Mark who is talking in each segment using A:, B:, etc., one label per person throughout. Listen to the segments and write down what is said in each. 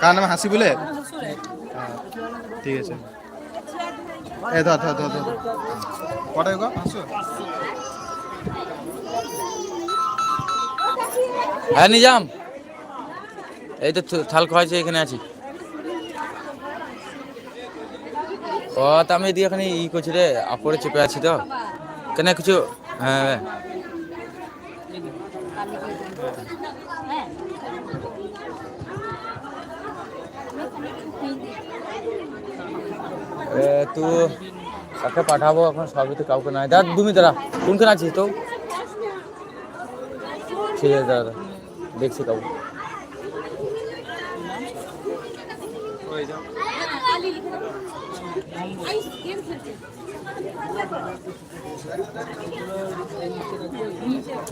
A: কার নাম? হাসি বলে? ঠিক আছে। এ ধর ধর ধর ধর। গো? হাসো।
B: হ্যাঁ নিজাম। এই তো থাল খাওয়াইছে এখানে আছি। ও তা আমি এদিকে এখানে ই করছি রে আপরে চেপে আছি তো। কেন কিছু হ্যাঁ এ, তু কাকে পাঠাবো? এখন সবই তো কাউকে নাই। দাদা তুমি দাঁড়া। কোনখানে আছিস তো? ঠিক আছে দাদা। দেখছি কাউকে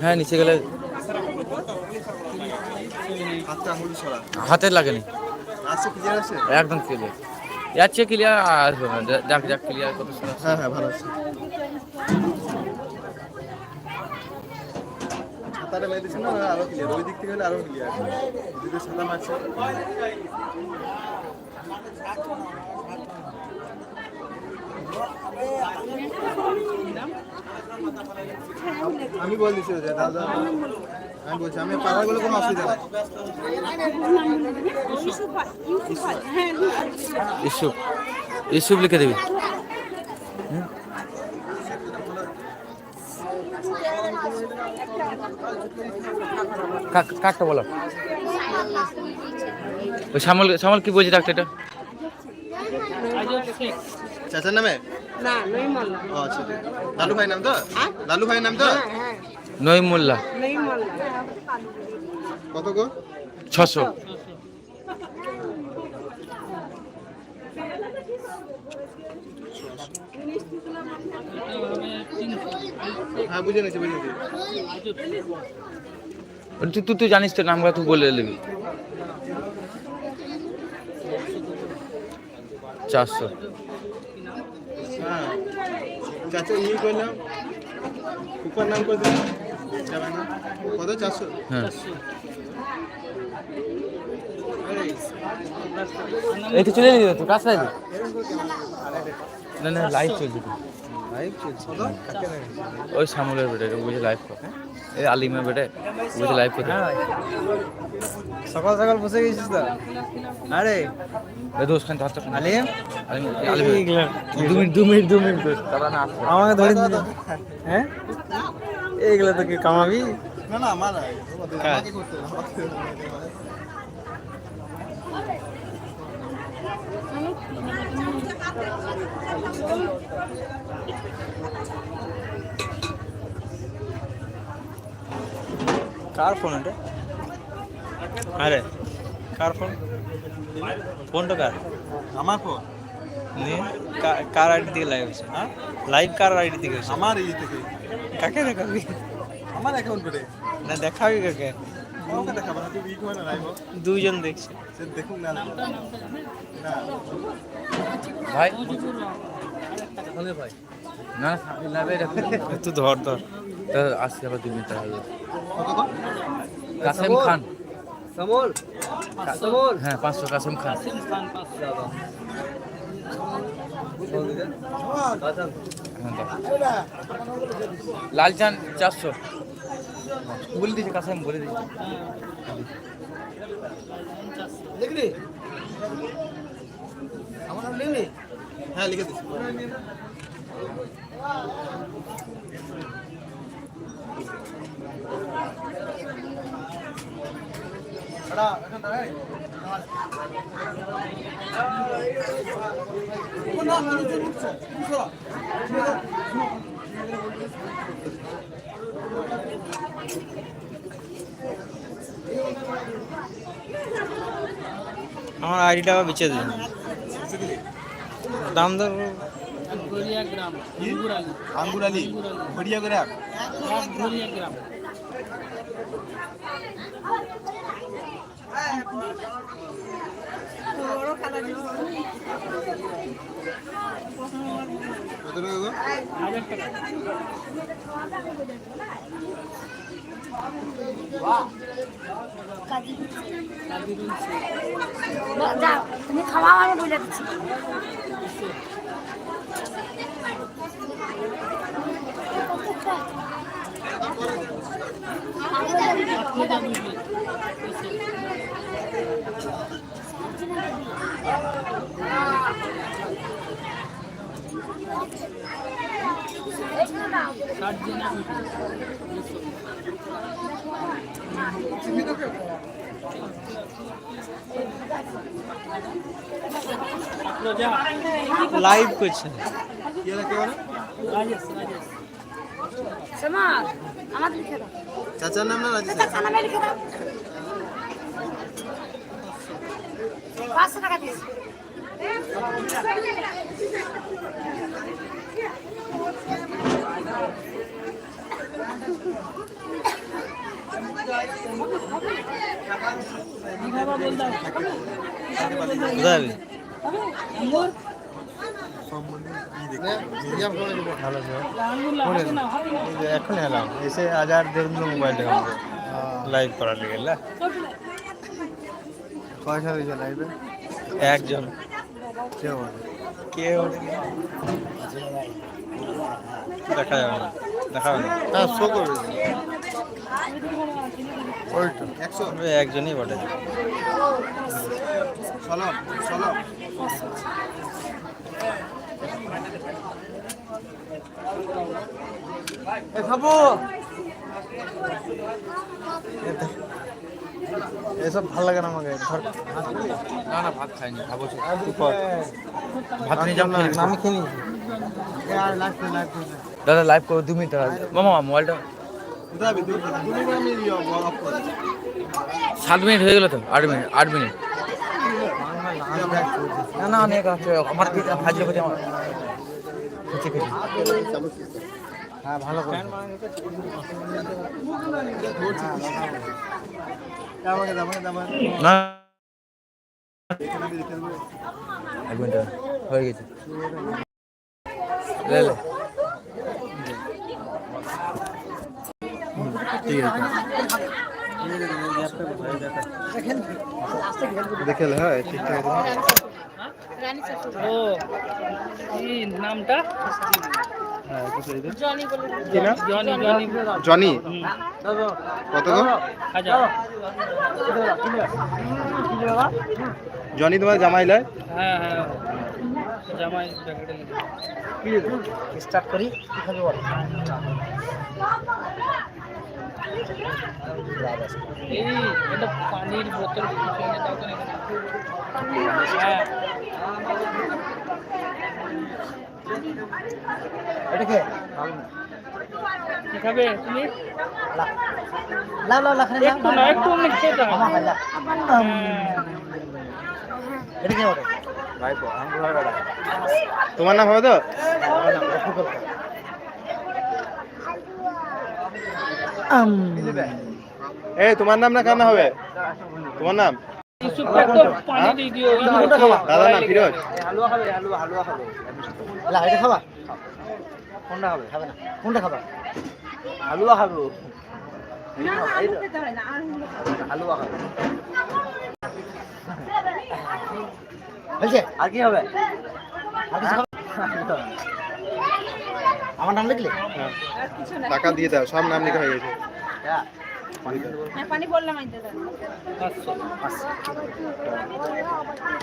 B: হ্যাঁ নিচে গেলে
A: হাতটা আঙুল সরা
B: হাতে লাগেনি একদম ক্লিয়ার যাচ্ছে ক্লিয়ার আসবে যাক যাক ক্লিয়ার কত শোনা
A: হ্যাঁ হ্যাঁ ভালো আছে। মেরে দিচ্ছেন না আরও ক্লিয়ার ওই দিক থেকে হলে আরও ক্লিয়ার যদি ছাতা মারছে। আমি বল দিচ্ছি দাদা। আমি বলছি আমি পাড়ার বলে কোনো অসুবিধা নাই।
B: ইস্যুপ ইস্যুপ লিখে দিবি। কাকটা বলো। ওই শ্যামল শ্যামল কি বলছে ডাক্তার এটা?
A: চাচার নামে? আচ্ছা। লালু ভাই নাম তো? লালু ভাই নাম তো?
C: নইমুল্লা
A: কত গো?
B: ছশো।
A: হ্যাঁ বুঝে নিয়েছি বুঝে নিয়েছি।
B: তুই তুই তুই জানিস তো নামগুলো তুই বলে দিবি। চারশো।
A: হ্যাঁ। ইয়ে করলাম কুকার নাম করে দিলাম কত? চারশো?
B: হ্যাঁ। এই। তো চলে যাবি তো কাজ আছে না না লাইভ চলছে
A: লাইভ চলছে।
B: ওই সামুলের বেটে বুঝে লাইভ করে। এই আলিমের বেটে বুঝে লাইভ করে
D: সকাল সকাল বসে গেছিস তো? আরে।
B: দোষ খান ধরতে
D: আলিম?
B: আলিম আলিম। দু মিনিট দু মিনিট দু মিনিট
D: আমাকে ধরে হ্যাঁ? এইগুলো তো কি কামাবি?
A: না না আমার
D: হ্যাঁ।
A: আমাকে করতে হবে, আমাকে করতে হবে।
D: কার ফোন এটা আরে কার ফোন ফোনটা কার
A: আমার ফোন
D: নিয়ে কা- কার আইডি থেকে লাইভ হচ্ছে হ্যাঁ লাইভ কার আইডি থেকে হচ্ছে
A: আমার এই থেকে
D: কাকে দেখাবি
A: আমার অ্যাকাউন্ট করে
D: না দেখাবি কাকে
A: কাউকে দেখাবো? না তুই ই করে না লাইভ
D: দুইজন দেখছে।
B: ভাই? না
D: একটু ধর ধর।
B: আসছে আবার দু মিনিট টাকা
A: কত? গো?
B: কাসেম খান।
D: সমল। সমল।
B: হ্যাঁ পাঁচশো কাসেম খান। হ্যাঁ। লালচান চারশো। বলে দিয়েছে কাসেম বলে দিয়েছে।
A: হ্যাঁ লিখে দিচ্ছি
D: আমার আইডিটা আবার বেঁচে দিন। দাম দর
A: আঙ্গুর আলী করে রাখ।
C: তুমি খাওয়া আমি বলে দিচ্ছি।
D: লাইভ করছে
A: চাচার নাম না রাজেশ
C: পাঁচশো টাকা দিয়েছি
D: কোথায় যাবি
A: ভালো এখন এলাম এসে হাজার দেড় মোবাইলটা
D: লাইভ করার লেগে
A: পয়সা লাইভে
D: একজন।
A: কেউ
D: কেউ দেখা যাবে না। দেখা যাবে না।
A: হ্যাঁ শো করবে। একশো
D: ওই একজনই বটে।
A: সলম সলম। খাব। এসব ভালো লাগে না আমাকে
B: না না ভাত খাইনি খাব ভাত নিয়ে খেয়ে
A: আমি খেয়ে
B: দাদা লাইভ করো দু মিনিট মামা মোবাইলটা সাত মিনিট হয়ে গেল তো আট মিনিট আট মিনিট। না না অনেক আছে আমার কি হাজির আমার খেছে
A: হ্যাঁ ভালো করে।
B: না। এক মিনিট হয়ে গেছে লে লে
A: ঠিক আছে দেখে হ্যাঁ ঠিকঠাক আছে।
E: ও নামটা?
A: হ্যাঁ।
E: জনি
A: কত জনি তোমার জামাই লয়?
E: হ্যাঁ হ্যাঁ। জামাই
A: স্টার্ট করি?
E: এই এটা পানির বোতল পিছনে দাও তো। হ্যাঁ
A: এটা কে?
E: কি খাবে তুমি?
A: লাও লাও লাখানে
E: একটু না একটু অমনি খেয়ে দাও।
A: এটা কে বলে? তোমার নাম হবে তো? এ তোমার নাম না কার নাম হবে? তোমার নাম?
E: দিও
A: দাদা নাম ফিরোজ।
E: হালুয়া খাবে হালুয়া হালুয়া খাবে
A: এটা খাবা? কোনটা খাবে খাবে না। কোনটা খাবা? হালুয়া খাব। হালুয়া খাবে। বলছে আর কি হবে? আমার নাম লিখলে? টাকা দিয়ে দাও সব নাম লেখা হয়ে গেছে।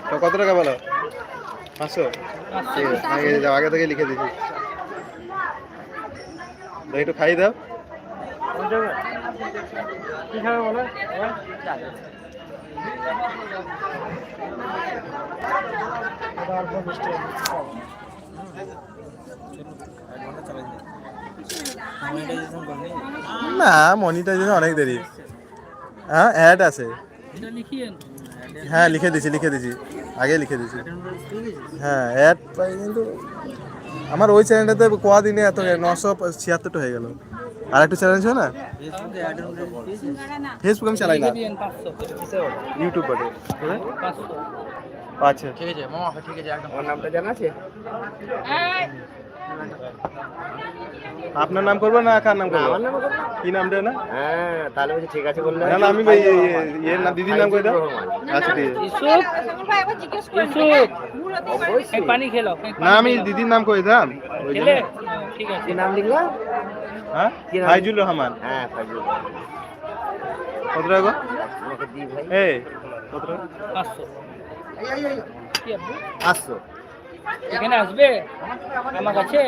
A: তো কত টাকা বলো? পাঁচশো? আগে যাও আগে থেকে লিখে দিচ্ছি একটু খাইয়ে দাও।
E: কি খাবে বলো
A: না মনিটাইজেশন অনেক দেরি। হ্যাঁ অ্যাড আছে। হ্যাঁ লিখে দিছি লিখে দিছি। আগে লিখে দিছি। হ্যাঁ অ্যাড পাই কিন্তু আমার ওই চ্যানেলটাতে কদিনে এত নশো ছিয়াত্তরটা হয়ে গেল। আর একটু চ্যানেল ছিল না? ফেসবুক আমি চালাই না। ইউটিউব বটে। আচ্ছা
B: ঠিক আছে মামা ঠিক আছে একদম।
A: আপনার নাম করব না কার নাম করব? কি নাম দেয় না?
F: হ্যাঁ তাহলে বলছি ঠিক আছে বললে
A: না না আমি ওই এর নাম দিদির নাম করে দাও? আচ্ছা ঠিক আছে।
E: পানি খেলো।
A: না আমি দিদির নাম করে ওই
E: ঠিক আছে।
F: নাম লিখলা?
A: হ্যাঁ? ফাইজুল রহমান।
F: হ্যাঁ ফাইজুল
A: কত টাকা
F: ভাই।
A: এই কত টাকা?
E: পাঁচশো। কি
F: আসছো
E: এখানে আসবে? আমার কাছে?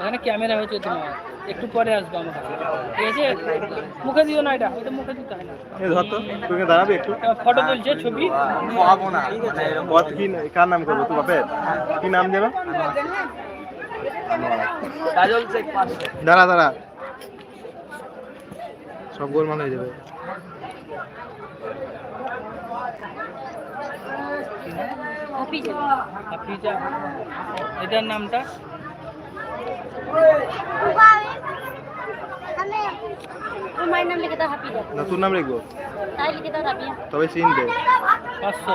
E: এখানে ক্যামেরা হয়েছে তোমার। একটু পরে আসবে আমার কাছে। ঠিক আছে? মুখে দিও না এটা। এটা মুখে দিতে হয় না।
A: ধর তো তুমি দাঁড়াবে একটু।
E: ফটো তুলছে ছবি।
A: কত কি কার নাম করব? তো বাপের? কি নাম যেন? দাঁড়া দাঁড়া। সব গোলমাল হয়ে যাবে।
E: হাফিজা এটার নামটা?
C: আমি মায়ের নাম লিখে দাও হাফিজা
A: নতুন নাম লিখব
C: তাই লিখে দাও রাবিয়া
A: তবে চিনবে
E: পাঁচশো।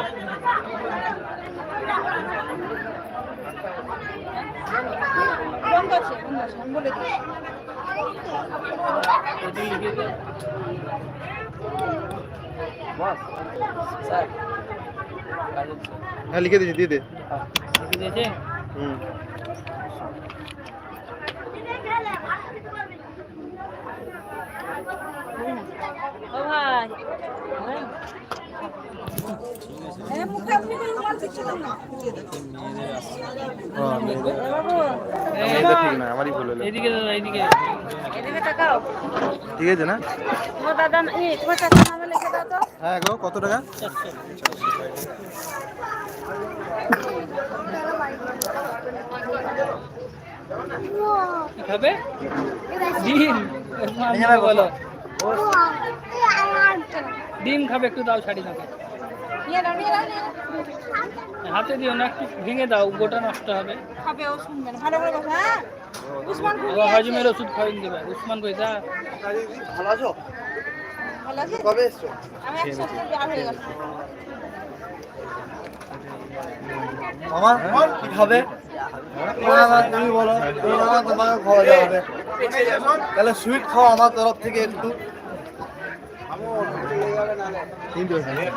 E: এটি লিখে দে।
A: হ্যাঁ লিখে দিয়েছি দিয়ে দে।
E: লিখে দিয়েছে
A: হুম এটা ঠিক না আমারই হলো।
E: এইদিকে দাদা এইদিকে
C: এদিকে তাকাও।
A: আছে না?
C: তোমার দাদা তোমার নামে লিখে দাও তো।
A: হ্যাঁ গো কত টাকা?
E: খাবে ডিম। বলো। ডিম খাবে একটু দাও ছাড়ি নাকে। হাতে দিও না একটু ভেঙে দাও গোটা নষ্ট হবে।
C: খাবে ও শুনবে ভালো করে কথা হ্যাঁ? উসমান
E: হজমের ওষুধ খাওয়াই দেবে। উসমান কইতা
C: ভালো আছে? আমি এক সপ্তাহ বার হয়ে গেছে
F: মামা কি খাবে? তুমি বলো তোমাকে খাওয়া যাবে তাহলে সুইট খাও আমার তরফ থেকে একটু।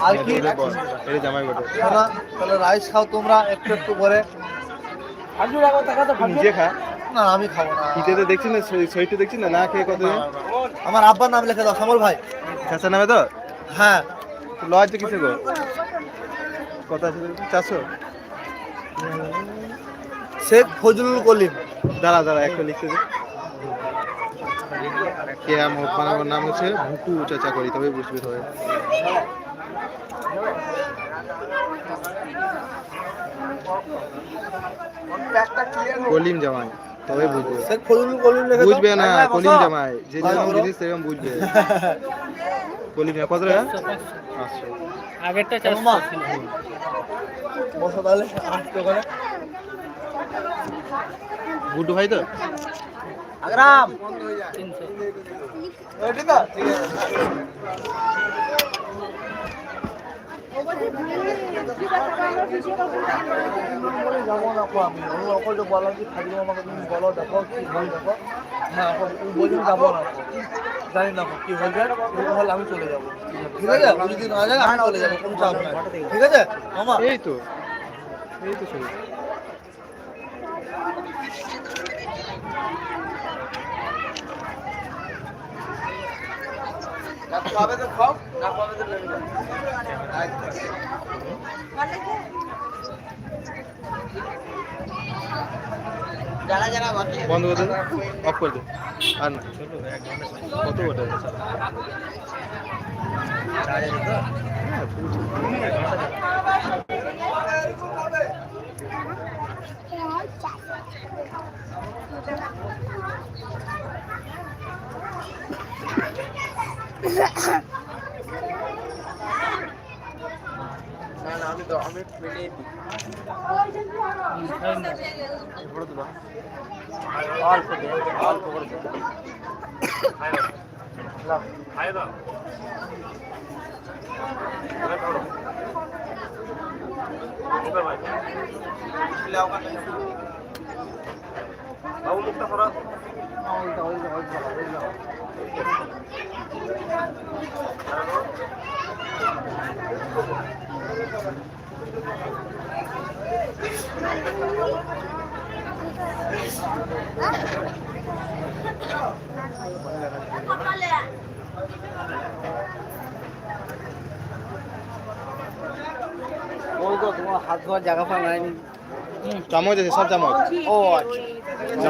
F: আর রাইস খাও তোমরা, একটু একটু করে। না, আমি
A: দেখছি না। দেখছি না না খেয়ে
F: আমার আব্বার নাম লিখে দাও, শ্যামল ভাই।
A: চাষা নামে তো
F: হ্যাঁ।
A: লজ তো গো? কত আছে
F: শেখ ফজলুল কলিম।
A: দাঁড়া দাঁড়া একটা লিখতে দে। কে আমার আমার নাম হচ্ছে ভুকু চাচা করি তবে বুঝবে সবাই কলিম জামাই তবে বুঝবে।
F: শেখ ফজলুল কলিম লিখে
A: বুঝবে না কলিম জামাই যে যেরকম জিনিস সেরকম বুঝবে। কলিম কত টাকা?
E: আগেরটা চারশো ছিল।
F: বসো তাহলে আসতে ওখানে
A: গুড্ডু ভাই তো?
F: আগ্রাম।
E: তিনশো
F: ঠিক আছে যাব না আমি অকল তো? বললাম কি থাকবে আমাকে তুমি বলো দেখো কি হয় দেখো হ্যাঁ বলছি যাব না জানি না কি হয়ে যায় হলে আমি চলে যাব ঠিক আছে। যদি না যায় আমি চলে যাব ঠিক আছে? মামা
A: এই তো। এই তো ছবি
F: খাবে তো খাও না খাবে তো লেগে যাও
A: বন্ধ করে অফ করে দে আর কত ওটা
F: ওই তো তোমার হাত ধোয়ার জায়গা পাওয়া নাই
A: চামচ আছে সব চামচ।
F: ও আচ্ছা।
E: তো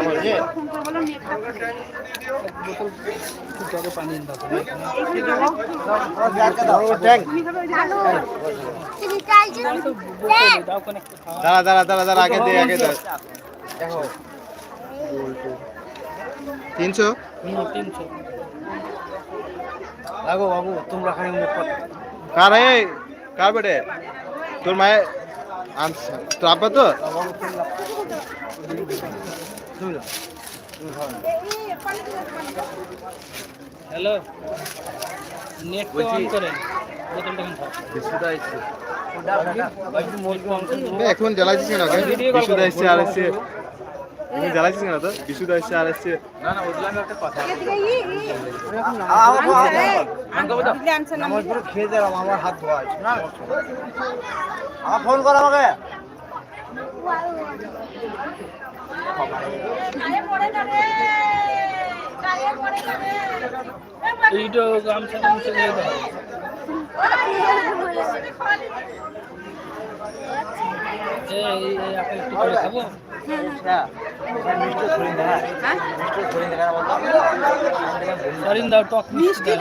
A: দাঁড়া দাঁড়া দাঁড়া দাঁড়া আগে দে আগে তিনশো
E: তিনশো?
F: লাগো বাবু তোমরা খালি কার।
A: হে কার বেটে? তোর মায়ের আনছে। তোর আব্বা তো?
E: হ্যালো নেট তো অন করেন
A: এখন জ্বালাইছিস কেন? ওকে? বিশুদা এসছে আর এসছে এখন জ্বালাইছিস কেন তো? বিশুদা এসছে আর এসছে
F: আমার পুরো খেয়ে দিলাম আমার হাত ধোয়া আছে না। আমার ফোন কর আমাকে।
E: এইটা গামছা মুছে দিয়ে দাও এই এই- আপনি একটু করে খাব? সরিন দাও টক মিষ্টি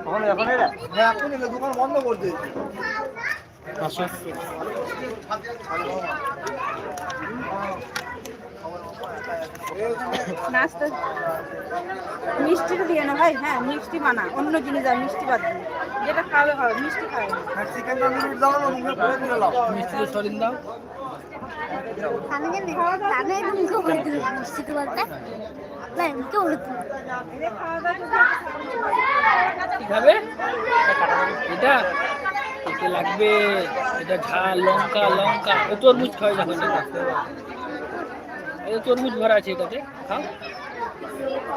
F: এখন এখন হ্যাঁ এখন দোকান বন্ধ করে দিয়েছি।
C: নাস্তা মিষ্টিটা দিয়ে না ভাই হ্যাঁ মিষ্টি বানা অন্য জিনিস আর মিষ্টি বাদ দিয়ে। যেটা খাবে খাবে মিষ্টি খাবে। না
F: চিকেন তন্দুরি দাও না মুখে করে দিলাম
E: মিষ্টি সরিন দাও। এটা? এতে লাগবে? এটা ঝাল লঙ্কা লঙ্কা। ও তরমুজ খাওয়া যাবে এটা তরমুজ ভরা আছে এটাতে। খাও।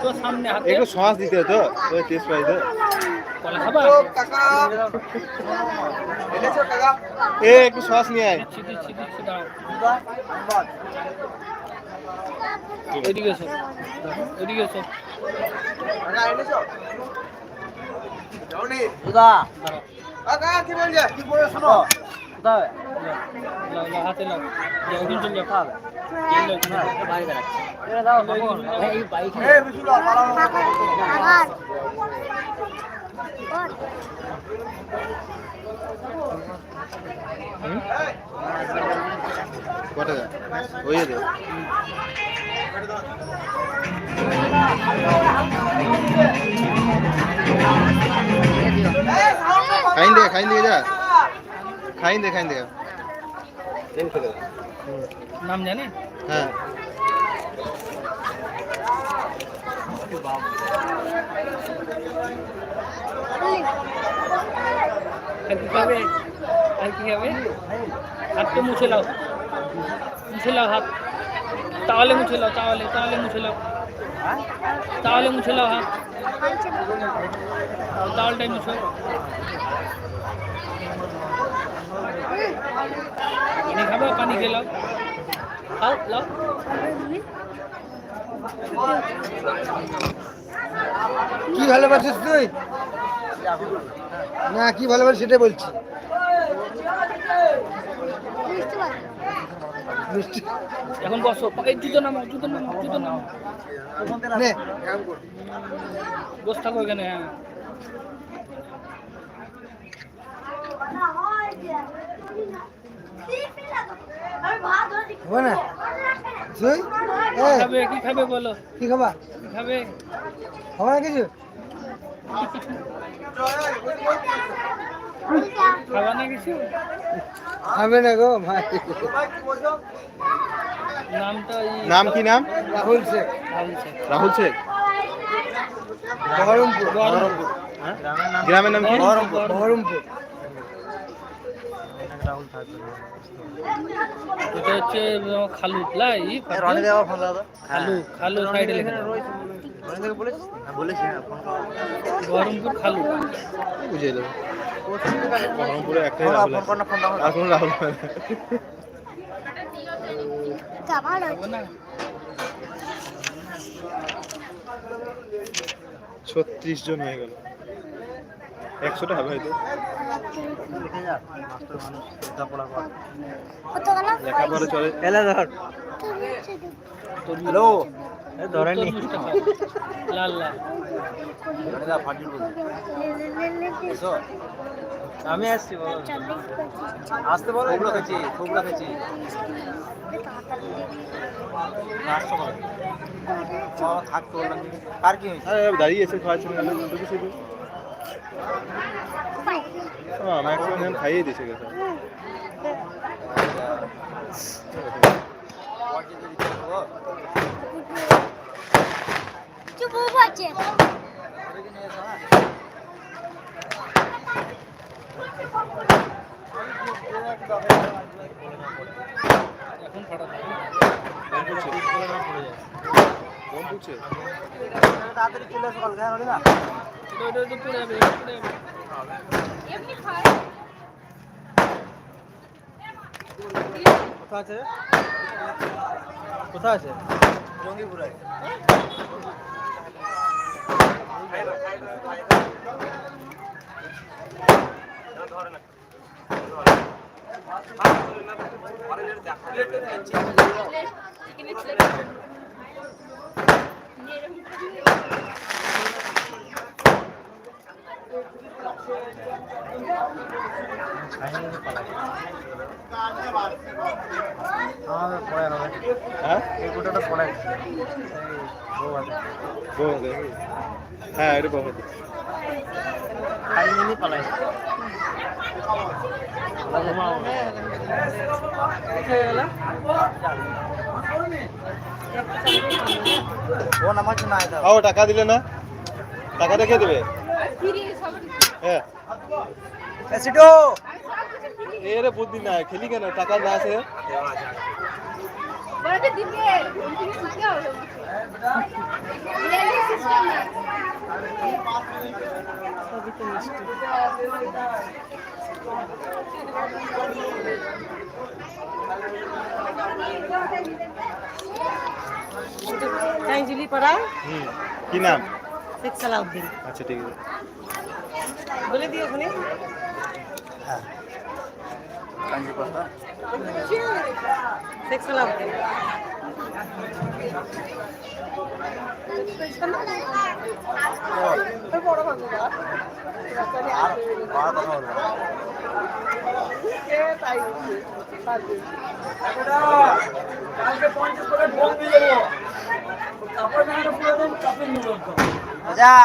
E: তো সামনে হাতে।
A: একটু সস দিতে তো ওই টেস্ট পাই তো।
E: কলা খাবা?
F: কাকা। এনেছো কাকা?
A: এ একটু সস নিয়ে আয়।
E: দিচ্ছি দিচ্ছি দাও। এদিকে এসো। এদিকে এসো।
F: কাকা এনেছো? যাওনি
D: দুদা
E: দাঁড়াও
F: কাকা কি বলছে? কি বলে শোনো?
E: হাতে লাও যাও ওখানে
A: খাইন দে খাইন দে যা। খাইন দে খাইন দে।
E: নাম জানে?
A: হ্যাঁ।
E: আর কি খাবে? আর কি খাবে? হাত তো মুছে লাও মুছে লাও হাত। তাহলে মুছে লাও তাহলে তাহলে মুছে লাও তাহলে মুছে লাও হাত তাহলেটাই মুছো পানি খাবে পানি খেয়ে লাও। খাও লাও।
F: কি ভালোবাসিস তুই? না কি ভালোবাসিস সেটাই বলছি।
E: এখন বসো। এই জুতো নামো জুতো নামো জুতো নামো। বসে থাকো এখানে হ্যাঁ। কি খাবে কি খাবে বলো?
F: কি খাবা?
E: কি খাবে?
F: হবে না কিছু?
E: খাবা না
F: গো ভাই।
A: নাম কি নাম?
F: রাহুল শেখ।
E: রাহুল শেখ।
F: বহরমপুর।
E: বহরমপুর।
A: গ্রামের নাম কি?
E: বহরমপুর।
F: বহরমপুর।
E: এটা হচ্ছে খালু লাই খালু খালু সাইডে লেখা। থাকে। বহরমপুর খালু।
A: বুঝিয়ে দেবো। বহরমপুরে একটাই রাহুল আর কোনো রাহুল হয় না।
G: কাবার
E: খাব না
A: ছত্রিশ জন হয়ে গেল। একশোটা হবে হয়তো।
G: কত
A: লেখাপড়া চলে।
E: হ্যালো। ধরেনি লাল লাল
D: আমি আসছি বলো। আসতে বলো। খুব রাখেছি খুব রাখেছি থাকতে বললাম আর কি হয়েছে?
A: আরে দাঁড়িয়ে এসে খাওয়াচ্ছিল না শুধু শুধু। হ্যাঁ ম্যাক্সিমাম খাইয়ে দিয়েছে গেছে।
G: চুপ আছে?
E: এখন ফাটাতে
D: তাড়াতাড়ি চলে আসো কালকে হ্যাঁ না
E: এটা এটা এটা পড়ে যাবে এটা পড়ে
D: কোথায় আছে? কোথায় আছে? জঙ্গিপুরায় পড়ায়
A: হ্যাঁ?
D: এই গোটাটা পড়ায়
A: হ্যাঁ এটা
D: খাই নিয়ে পালাই ও
A: টাকা দিলে না টাকা রেখে দেবে হ্যাঁ এরে বুদ্ধি না খেলি কেন টাকা না আছে
C: টাইজুলি পাড়া।
A: হুম কি নাম?
C: শেখ সালাউদ্দিন।
A: আচ্ছা ঠিক আছে।
C: বলে দিও ওখানে। শেখ
D: যা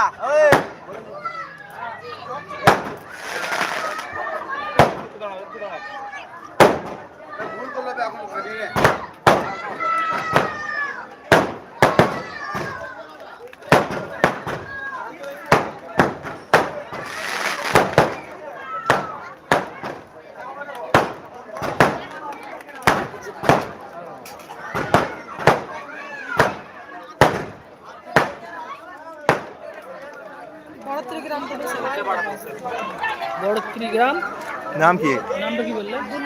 C: বড়ত্রী গ্রাম থেকে
E: বড় ত্রিগ্রাম
A: নাম কি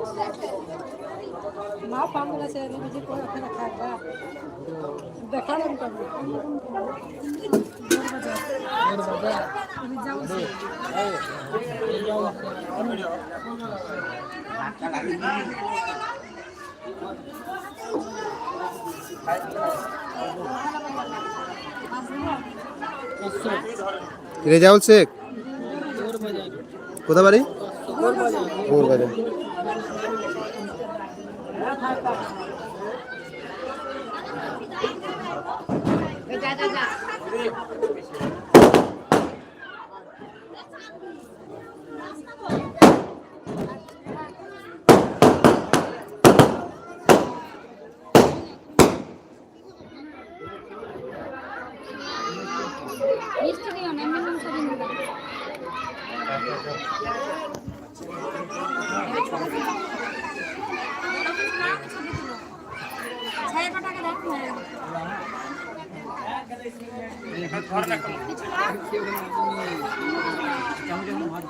A: রেজিনা বিবি
E: মা পাঙ্গলা সে নিজে করে ওখানে থাকবা দেখালাম কবে
A: রেজাউল শেখ।
H: তোর বাজার
A: কোথা বাড়ি
H: তোর বাজার
A: ওর বাড়ি
C: মিষ্টি দিও না এমনি মাংস দিন ছায়া কটাকে দেখো
H: কেমন কেমন ভাত